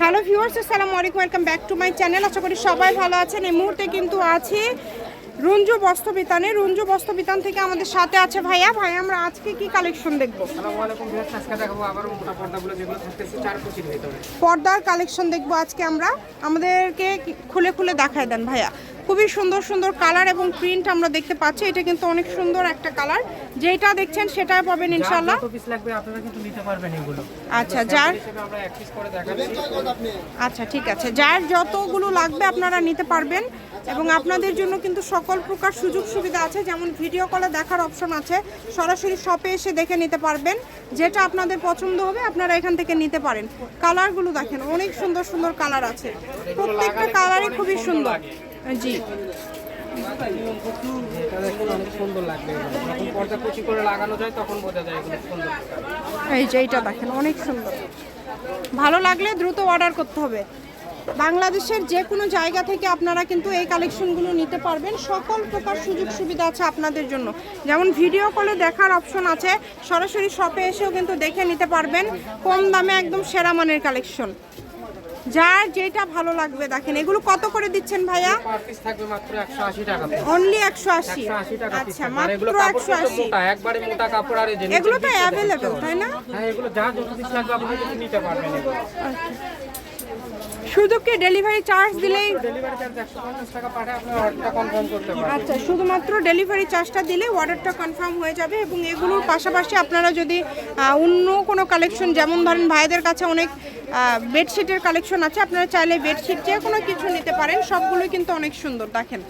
Hello viewers আসসালামু আলাইকুম welcome back to my channel. আশা করি সবাই ভালো আছেন। এই মুহূর্তে কিন্তু আছি রঞ্জু বস্ত্রবিতানে। রঞ্জু বস্ত্রবিতান থেকে আমাদের সাথে আছে ভাইয়া। ভাই আমরা আজকে কি কালেকশন দেখব? পর্দার কালেকশন দেখব আজকে আমরা। আমাদেরকে খুলে খুলে দেখায় দেন ভাইয়া। খুবই সুন্দর সুন্দর কালার এবং প্রিন্ট আমরা দেখতে পাচ্ছি। এটা কিন্তু অনেক সুন্দর একটা কালার যেটা দেখছেন সেটা পাবেন পিস লাগবে আপনারা কিন্তু নিতে পারবেন এগুলো। আচ্ছা যার আমরা এক পিস করে দেখাচ্ছি। আচ্ছা ঠিক আছে। যার যতগুলো লাগবে আপনারা নিতে পারবেন। এবং আপনাদের জন্য কিন্তু সকল প্রকার সুযোগ সুবিধা আছে। যেমন ভিডিও কলে দেখার অপশন আছে। সরাসরি শপে এসে দেখে নিতে পারবেন। যেটা আপনাদের পছন্দ হবে আপনারা এখান থেকে নিতে পারেন। কালারগুলো দেখেন অনেক সুন্দর সুন্দর কালার আছে। প্রত্যেকটা কালারই খুবই সুন্দর। জি। এই দেখেন, অনেক সুন্দর। ভালো লাগলে দ্রুত অর্ডার করতে হবে। বাংলাদেশের যে কোনো জায়গা থেকে আপনারা কিন্তু এই কালেকশনগুলো নিতে পারবেন। সকল প্রকার সুযোগ সুবিধা আছে আপনাদের জন্য। যেমন ভিডিও কলে দেখার অপশন আছে। সরাসরি শপে এসেও কিন্তু দেখে নিতে পারবেন। কম দামে একদম সেরা মানের কালেকশন যার যেটা ভালো লাগবে দেখেন। এগুলো কত করে দিচ্ছেন ভাইয়া? অনলি একশো আশি আচ্ছা মাত্র একশো আশি। এগুলো তো অ্যাভেলেবেল তাই না? শুধু কি ডেলিভারি চার্জ দিলেই আচ্ছা শুধুমাত্র ডেলিভারি চার্জটা দিলে অর্ডারটা কনফার্ম হয়ে যাবে এবং এগুলোর পাশাপাশি আপনারা যদি অন্য কোনো কালেকশন যেমন ধরেন ভাইদের কাছে অনেক বেডশিটের কালেকশন আছে। আপনারা চাইলে বেডশিট যে কোনো কিছু নিতে পারেন। সবগুলোই কিন্তু অনেক সুন্দর, দেখেন।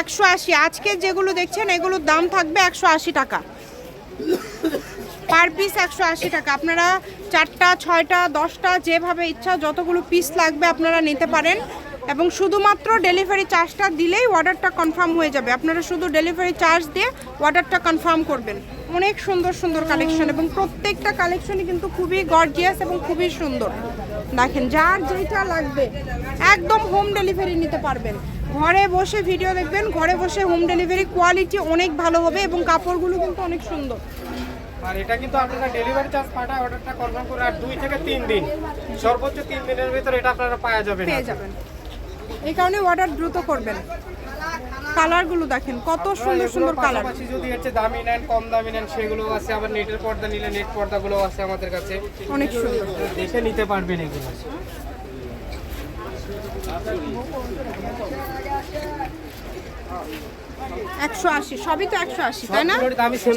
একশো আশি। আজকে যেগুলো দেখছেন, এগুলোর দাম থাকবে একশো আশি টাকা। পার পিস একশো আশি টাকা। আপনারা চারটা, ছয়টা, দশটা, যেভাবে ইচ্ছা যতগুলো পিস লাগবে আপনারা নিতে পারেন। এবং শুধুমাত্র ডেলিভারি চার্জটা দিলেই অর্ডারটা কনফার্ম হয়ে যাবে। আপনারা শুধু ডেলিভারি চার্জ দিয়ে অর্ডারটা কনফার্ম করবেন। অনেক সুন্দর সুন্দর কালেকশন এবং প্রত্যেকটা কালেকশনই কিন্তু খুবই গর্জিয়াস এবং খুবই সুন্দর। দেখেন যার যেটা লাগবে একদম হোম ডেলিভারি নিতে পারবেন। ঘরে বসে ভিডিও দেখবেন ঘরে বসে হোম ডেলিভারি কোয়ালিটি অনেক ভালো হবে এবং কাপড়গুলো কিন্তু অনেক সুন্দর। আর এটা কিন্তু আপনারা ডেলিভারি চার্জ পাঠায় অর্ডারটা কনফার্ম করে আর দুই থেকে তিন দিন। সর্বোচ্চ তিন দিনের ভিতরে এটা আপনারা পাওয়া পেয়ে যাবেন। এই কারণে অর্ডার দ্রুত করবেন। কালারগুলো দেখেন কত সুন্দর সুন্দর কালার। পাশাপাশি যদি হচ্ছে দামি নেন কম দামি নেন সেগুলো আছে। আবার নেটের পর্দা নিলে নেট পর্দাগুলো আছে আমাদের কাছে। অনেক সুন্দর। দেখে নিতে পারবেন এগুলো। একশো আশি সবই তো একশো আশি তাই না?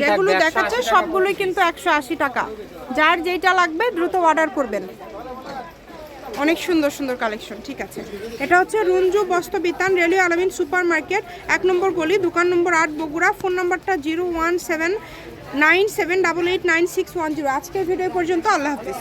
যেগুলো দেখাচ্ছে সবগুলোই কিন্তু একশো আশি টাকা। যার যেটা লাগবে দ্রুত অর্ডার করবেন। অনেক সুন্দর সুন্দর কালেকশন ঠিক আছে। এটা হচ্ছে রুঞ্জু বস্ত্র বিতান রেলি আলামিন সুপার মার্কেট এক নম্বর গলি, দোকান নম্বর আট বগুড়া, ফোন নম্বরটা zero one seven nine seven double eight nine six one zero. আজকের ভিডিও পর্যন্ত আল্লাহ হাফিজ।